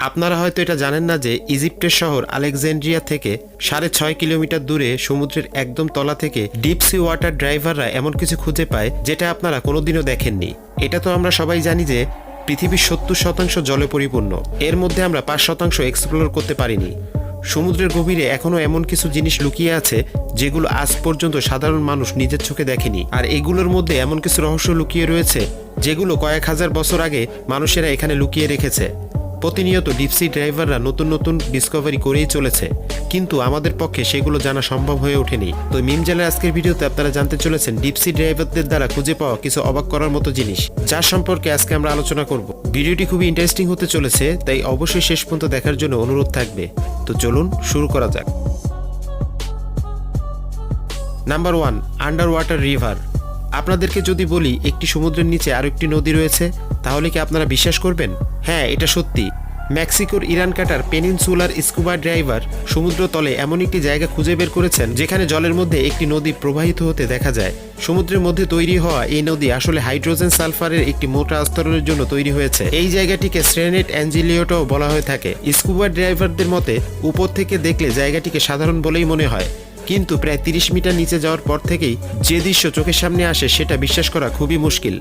আপনারা হয়তো এটা জানেন না যে ইজিপ্টের শহর আলেকজান্ড্রিয়া থেকে সাড়ে ছয় কিলোমিটার দূরে সমুদ্রের একদম তলা থেকে ডিপসি ওয়াটার ড্রাইভাররা এমন কিছু খুঁজে পায় যেটা আপনারা কোনোদিনও দেখেননি। এটা তো আমরা সবাই জানি যে পৃথিবীর সত্তর শতাংশ জলে পরিপূর্ণ। এর মধ্যে আমরা পাঁচ শতাংশ এক্সপ্লোর করতে পারিনি। সমুদ্রের গভীরে এখনও এমন কিছু জিনিস লুকিয়ে আছে যেগুলো আজ পর্যন্ত সাধারণ মানুষ নিজের চোখে দেখেনি। আর এগুলোর মধ্যে এমন কিছু রহস্য লুকিয়ে রয়েছে যেগুলো কয়েক হাজার বছর আগে মানুষেরা এখানে লুকিয়ে রেখেছে। প্রতিনিয়ত ডিপসি ড্রাইভাররা নতুন নতুন ডিসকভারি করেই চলেছে। কিন্তু আমাদের পক্ষে সেগুলো জানা সম্ভব হয়ে ওঠেনি। তো মিমজালের আজকের ভিডিওতে আপনারা জানতে চলেছেন ডিপসি ড্রাইভারদের দ্বারা খুঁজে পাওয়া কিছু অবাক করার মতো জিনিস যার সম্পর্কে আজকে আমরা আলোচনা করব। ভিডিওটি খুবই ইন্টারেস্টিং হতে চলেছে, তাই অবশ্যই শেষ পর্যন্ত দেখার জন্য অনুরোধ থাকবে। তো চলুন শুরু করা যাক। Number one under water river আপনাদেরকে যদি বলি, একটি সমুদ্রের নিচে আরও একটি নদী রয়েছে, তাহলে কি আপনারা বিশ্বাস করবেন? হ্যাঁ এটা সত্যি। মেক্সিকোর ইরান কাটার পেনিনসুলার স্কুবা ড্রাইভার সমুদ্র তলে এমন একটি জায়গা খুঁজে বের করেছেন, যেখানে জলের মধ্যে একটি নদী প্রবাহিত হতে দেখা যায়। সমুদ্রের মধ্যে তৈরি হওয়া এই নদী আসলে হাইড্রোজেন সালফারের একটি মোটা আস্তরণের জন্য তৈরি হয়েছে। এই জায়গাটিকে স্ট্রেনেট অ্যাঞ্জিলিওটাও বলা হয়ে থাকে। স্কুবা ড্রাইভারদের মতে, উপর থেকে দেখলে জায়গাটিকে সাধারণ বলেই মনে হয়। কিন্তু প্রায় তিরিশ মিটার নিচে যাওয়ার পর থেকেই যে দৃশ্য চোখের সামনে আসে সেটা বিশ্বাস করা খুবই মুশকিল।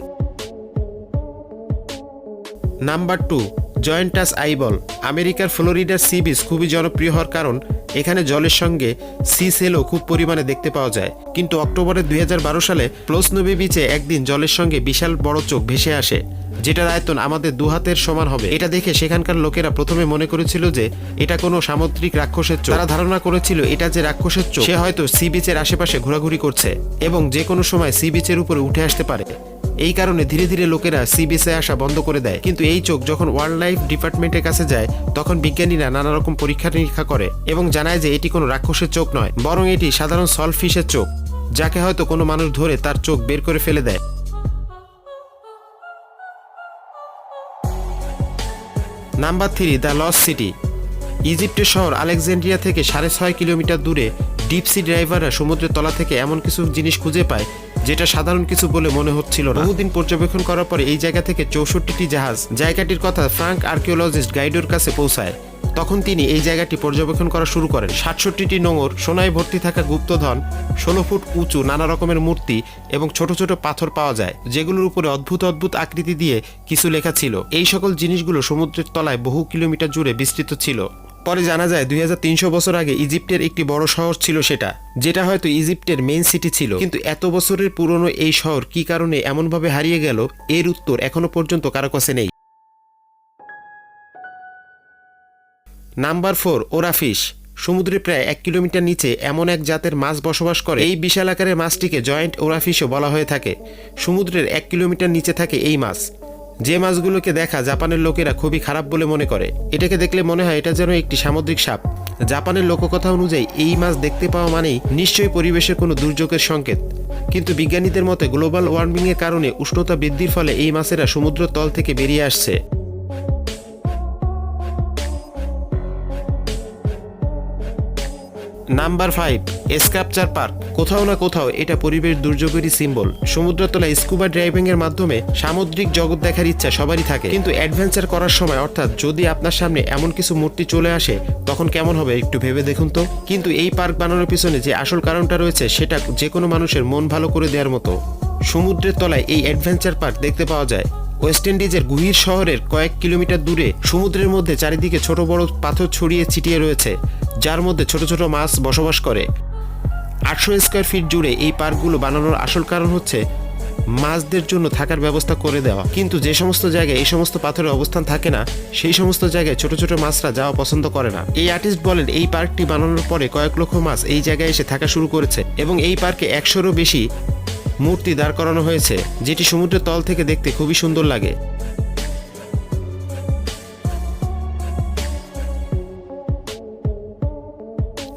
নাম্বার টু, জয়েন্টাস আইবল, আমেরিকার ফ্লোরিডার সি বিচ খুবই জনপ্রিয় হওয়ার কারণ এখানে জলের সঙ্গে সি সেলও খুব পরিমাণে দেখতে পাওয়া যায়। কিন্তু অক্টোবরের দুই হাজার বারো সালে প্লোসনবি বিচে একদিন জলের সঙ্গে বিশাল বড় চোখ ভেসে আসে, যেটার আয়তন আমাদের দু হাতের সমান হবে। এটা দেখে সেখানকার লোকেরা প্রথমে মনে করেছিল যে এটা কোনো সামুদ্রিক রাক্ষসের চোখ। তারা ধারণা করেছিল এটা যে রাক্ষসের চোখ, সে হয়তো সি বিচের আশেপাশে ঘোরাঘুরি করছে এবং যে কোনো সময় সি বিচের উপরে উঠে আসতে পারে। এই কারণে ধীরে ধীরে লোকেরা সি আসা বন্ধ করে দেয়। কিন্তু এই চোখ যখন ওয়াইল্ড লাইফ ডিপার্টমেন্টের কাছে যায়, তখন বিজ্ঞানীরা নানা রকম পরীক্ষা নিরীক্ষা করে এবং জানায় যে এটি কোনো রাক্ষসের চোখ নয়, বরং এটি সাধারণ সলফিশের চোখ, যাকে হয়তো কোনো মানুষ ধরে তার চোখ বের করে ফেলে দেয়। Number three, the lost city. ইজিপ্টের শহর আলেকজান্ড্রিয়া থেকে সাড়ে ছয় কিলোমিটার দূরে ডিপসি ড্রাইভাররা সমুদ্রের তলা থেকে এমন কিছু জিনিস খুঁজে পায় যেটা সাধারণ কিছু বলে মনে হচ্ছিল না। বহুদিন পর্যবেক্ষণ করার পরে এই জায়গা থেকে চৌষট্টিটি জাহাজ জায়গাটির কথা ফ্রাঙ্ক আর্কিওলজিস্ট গাইডোর কাছে পৌঁছায়। তখন তিনি এই জায়গাটি পর্যবেক্ষণ করা শুরু করেন। সাতষট্টিটি নোঙর, সোনায় ভর্তি থাকা গুপ্তধন, ষোলো ফুট উঁচু নানা রকমের মূর্তি এবং ছোট ছোট পাথর পাওয়া যায়, যেগুলোর উপরে অদ্ভুত অদ্ভুত আকৃতি দিয়ে কিছু লেখা ছিল। এই সকল জিনিসগুলো সমুদ্রের তলায় বহু কিলোমিটার জুড়ে বিস্তৃত ছিল। পরে জানা যায় দুই হাজার তিনশো বছর আগে ইজিপ্টের একটি বড় শহর ছিল সেটা, যেটা হয়তো ইজিপ্টের মেইন সিটি ছিল। কিন্তু এত বছরের পুরনো এই শহর কি কারণে এমনভাবে হারিয়ে গেল, এর উত্তর এখনও পর্যন্ত কারও কাছে নেই। Number four, oarfish. সমুদ্রে প্রায় এক কিলোমিটার নিচে এমন এক জাতের মাছ বসবাস করে। এই বিশাল আকারের মাছটিকে জয়েন্ট ওরাফিশও বলা হয়ে থাকে। সমুদ্রের এক কিলোমিটার নিচে থাকে এই মাছ। যে মাছগুলোকে দেখা জাপানের লোকেরা খুবই খারাপ বলে মনে করে। এটাকে দেখলে মনে হয় এটা যেন একটি সামুদ্রিক সাপ। জাপানের লোককথা অনুযায়ী, এই মাছ দেখতে পাওয়া মানেই নিশ্চয়ই পরিবেশের কোনো দুর্যোগের সংকেত। কিন্তু বিজ্ঞানীদের মতে, গ্লোবাল ওয়ার্মিংয়ের কারণে উষ্ণতা বৃদ্ধির ফলে এই মাছেরা সমুদ্র তল থেকে বেরিয়ে আসছে। Number five sculpture park. কোথাও না কোথাও এটা পরিবেশ দুর্যোগেরই সিম্বল সমুদ্রতলায় স্কুবা ড্রাইভিং এর মাধ্যমে সামুদ্রিক জগৎ দেখার ইচ্ছা সবারই থাকে। কিন্তু অ্যাডভেঞ্চার করার সময়, অর্থাৎ যদি আপনার সামনে এমন কিছু মূর্তি চলে আসে, তখন কেমন হবে একটু ভেবে দেখুন তো? কিন্তু এই পার্ক বানানোর পিছনে যে আসল কারণটা রয়েছে, সেটা যে কোনো মানুষের মন ভালো করে দেওয়ার মতো। সমুদ্রের তলায় এই অ্যাডভেঞ্চার পার্ক দেখতে পাওয়া যায়। ওয়েস্ট ইন্ডিজের গুহির শহরের কয়েক কিলোমিটার দূরে সমুদ্রের মধ্যে চারিদিকে ছোট বড় পাথর ছড়িয়ে ছিটিয়ে রয়েছে। যার মধ্যে ছোট ছোট মাছ বসবাস করে। আটশো স্কোয়ার ফিট জুড়ে এই পার্কগুলো বানানোর আসল কারণ হচ্ছে মাছদের জন্য থাকার ব্যবস্থা করে দেওয়া। কিন্তু যে সমস্ত জায়গায় এই সমস্ত পাথরের অবস্থান থাকে না, সেই সমস্ত জায়গায় ছোট ছোট মাছরা যাওয়া পছন্দ করে না। এই আর্টিস্ট বলেন, এই পার্কটি বানানোর পরে কয়েক লক্ষ মাছ এই জায়গায় এসে থাকা শুরু করেছে এবং এই পার্কে একশোরও বেশি মূর্তি দাঁড় করানো হয়েছে, যেটি সমুদ্রের তল থেকে দেখতে খুবই সুন্দর লাগে।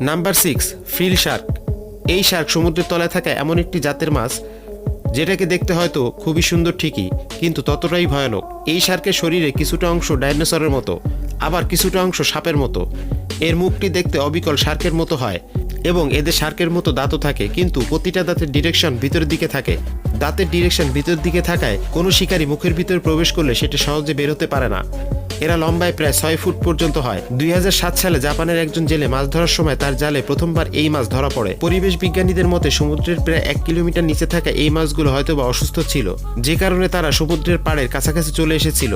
Number six, frill shark. এই শার্ক সমুদ্রের তলায় থাকা এমন একটি জাতের মাছ, যেটাকে দেখতে হয়তো খুবই সুন্দর ঠিকই, কিন্তু ততটাই ভয়ানক। এই শার্কের শরীরে কিছুটা অংশ ডাইনোসরের মতো, আবার কিছুটা অংশ সাপের মতো। এর মুখটি দেখতে অবিকল শার্কের মতো হয় এবং এদের শার্কের মতো দাঁতও থাকে, কিন্তু প্রতিটা দাঁতের ডিরেকশন ভিতরের দিকে থাকে। দাঁতের ডিরেকশন ভিতরের দিকে থাকায় কোনো শিকারী মুখের ভিতরে প্রবেশ করলে সেটা সহজে বেরোতে পারে না। এরা লম্বায় প্রায় ছয় ফুট পর্যন্ত হয়। দুই হাজার সাত সালে জাপানের একজন জেলে মাছ ধরার সময় তার জালে প্রথমবার এই মাছ ধরা পড়ে। পরিবেশ বিজ্ঞানীদের মতে, সমুদ্রের প্রায় এক কিলোমিটার নিচে থাকা এই মাছগুলো হয়তোবা অসুস্থ ছিল। যে কারণে তারা সমুদ্রের পাড়ের কাছাকাছি চলে এসেছিল।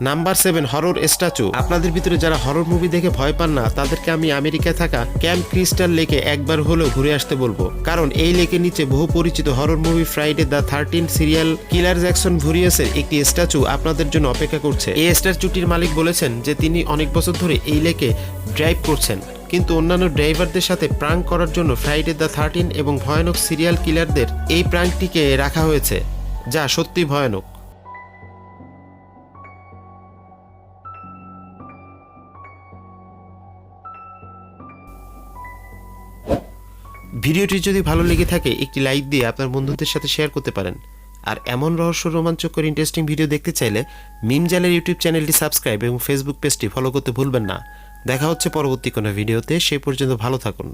Number seven horror statue. আপনাদের ভিতরে যারা হরর মুভি দেখে ভয় পান না, তাদেরকে আমি আমেরিকায় থাকা ক্যাম্প ক্রিস্টাল লেকে একবার হলেও ঘুরে আসতে বলব। কারণ এই লেকের নিচে বহু পরিচিত horror movie Friday the thirteen serial killer Jackson ভুরিয়াসের একটি স্ট্যাচু আপনাদের জন্য অপেক্ষা করছে। এই স্ট্যাচুটির মালিক বলেছেন যে তিনি অনেক বছর ধরে এই লেকে ড্রাইভ করছেন। কিন্তু অন্যান্য ড্রাইভারদের সাথে প্রাঙ্ক করার জন্য ফ্রাইডে দ্য থার্টিন এবং ভয়ানক সিরিয়াল কিলারদের এই প্রাঙ্কটিকে রাখা হয়েছে, যা সত্যি ভয়ানক। ভিডিওটি যদি ভালো লেগে থাকে, একটি লাইক দিয়ে আপনার বন্ধুদের সাথে শেয়ার করতে পারেন। আর এমন রহস্য রোমাঞ্চকর ইন্টারেস্টিং ভিডিও দেখতে চাইলে মিম জালের ইউটিউব চ্যানেলটি সাবস্ক্রাইব এবং ফেসবুক পেজটি ফলো করতে ভুলবেন না। দেখা হচ্ছে পরবর্তী কোনো ভিডিওতে সেই পর্যন্ত ভালো থাকুন।